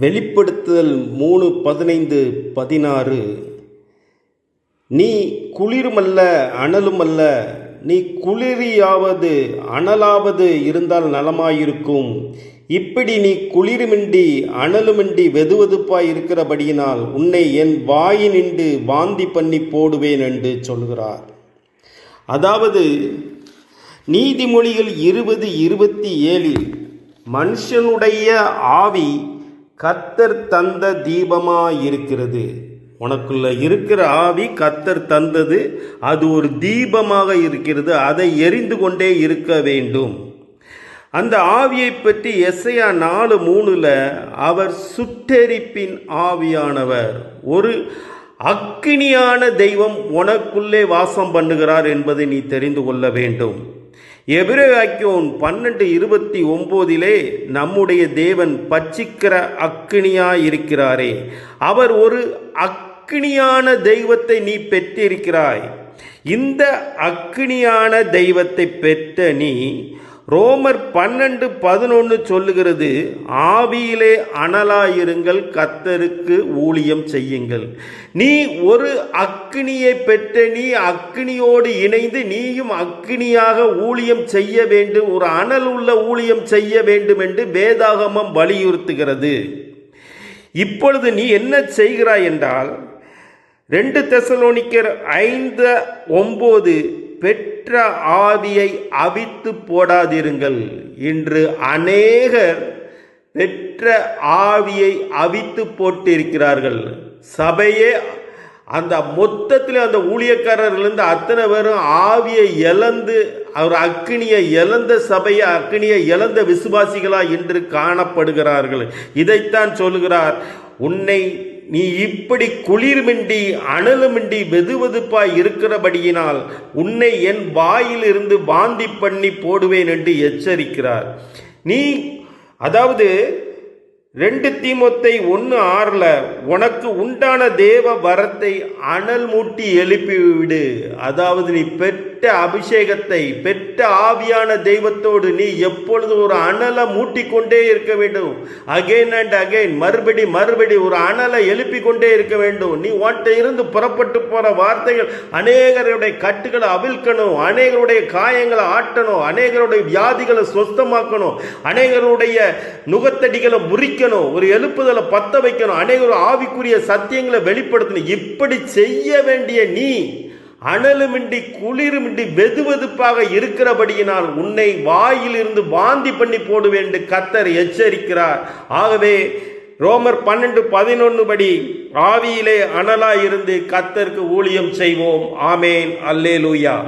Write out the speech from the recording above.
வெளிப்படுத்துதல் மூணு பதினைந்து பதினாறு. நீ குளிருமல்ல அனலுமல்ல நீ குளிரியாவது அனலாவது இருந்தால் நலமாயிருக்கும். இப்படி நீ குளிருமின்றி அனலுமின்றி வெதுவெதுப்பாய் இருக்கிறபடியினால் உன்னை என் வாயினின்று வாந்தி பண்ணி போடுவேன் என்று சொல்கிறார். அதாவது நீதிமொழிகள் இருபது இருபத்தி ஏழில் மனுஷனுடைய ஆவி கத்தர் தந்த தீபமாயிருக்கிறது. உனக்குள்ள இருக்கிற ஆவி கத்தர் தந்தது அது ஒரு தீபமாக இருக்கிறது அதை எரிந்து கொண்டே இருக்க வேண்டும். அந்த ஆவியை பற்றி எஸ்ஐயா நாலு மூணுல அவர் சுட்டெரிப்பின் ஆவியானவர். ஒரு அக்கினியான தெய்வம் உனக்குள்ளே வாசம் பண்ணுகிறார் என்பதை நீ தெரிந்து கொள்ள வேண்டும். எபிரேவாக்கியோன் பன்னெண்டு இருபத்தி ஒம்போதிலே நம்முடைய தேவன் பச்சிக்கிற அக்கினியாயிருக்கிறாரே. அவர் ஒரு அக்கினியான தெய்வத்தை நீ பெற்றிருக்கிறாய். இந்த அக்கினியான தெய்வத்தை பெற்ற நீ ரோமர் பன்னெண்டு பதினொன்று சொல்லுகிறது ஆவியிலே அனலாயிருங்கள் கத்தருக்கு ஊழியம் செய்யுங்கள். நீ ஒரு அக்னியை பெற்ற நீ அக்னியோடு இணைந்து நீயும் அக்னியாக ஊழியம் செய்ய வேண்டும் ஒரு அனல் உள்ள ஊழியம் செய்ய வேண்டும் என்று வேதாகமம் வலியுறுத்துகிறது. இப்பொழுது நீ என்ன செய்கிறாய் என்றால் ரெண்டு தெசலோனிக்கர் ஐந்து ஒம்பது பெற்ற பெற்ற ஆவியை அவித்து போடாதிருங்கள். இன்று அநேகர் பெற்ற ஆவியை அவித்து போட்டிருக்கிறார்கள். சபையே அந்த மொத்தத்தில் அந்த ஊழியக்காரர்லேருந்து அத்தனை பேரும் ஆவியை இழந்து அவர் அக்னியை இழந்த சபையை அக்னியை இழந்த விசுவாசிகளா இன்று காணப்படுகிறார்கள். இதைத்தான் சொல்கிறார் உன்னை நீ இப்படி குளிர்மின்றி அனலுமின்றி வெதுவெதுப்பாய் இருக்கிறபடியினால் உன்னை என் வாயிலிருந்து வாந்தி பண்ணி போடுவேன் என்று எச்சரிக்கிறார். நீ அதாவது ரெண்டு தீமத்தை ஒன்று ஆறில் உனக்கு உண்டான தேவ வரத்தை அனல் மூட்டி எழுப்பிவிடு. அதாவது நீ பெற்ற பெற்ற அபிஷேகத்தை பெற்ற ஆவியான தெய்வத்தோடு நீ எப்பொழுது ஒரு அனலை மூட்டிக்கொண்டே இருக்க வேண்டும். அகைன் அண்ட் அகைன் மறுபடி மறுபடி ஒரு அனலை எழுப்பி கொண்டே இருக்க வேண்டும். நீ உன்ட்ட இருந்து புறப்பட்டு போற வார்த்தைகள் அநேகருடைய கட்டுகளை அவிழ்க்கணும் அநேகருடைய காயங்களை ஆட்டணும் அநேகருடைய வியாதிகளை சொஸ்தமாக்கணும் அநேகருடைய நுகத்தடிகளை முறிக்கணும் ஒரு எழுப்புதலை பத்த வைக்கணும் அநேகர் ஆவிக்குரிய சத்தியங்களை வெளிப்படுத்தணும். இப்படி செய்ய வேண்டிய நீ அனலுமின்றி குளிருமின்றி வெதுவெதுப்பாக இருக்கிறபடியினால் உன்னை வாயிலிருந்து வாந்தி பண்ணி போடுவேன் என்று கத்தர் எச்சரிக்கிறார். ஆகவே ரோமர் பன்னெண்டு பதினொன்று படி ஆவியிலே அனலாயிருந்து கத்தருக்கு ஊழியம் செய்வோம். ஆமேன். அல்லேலூயா.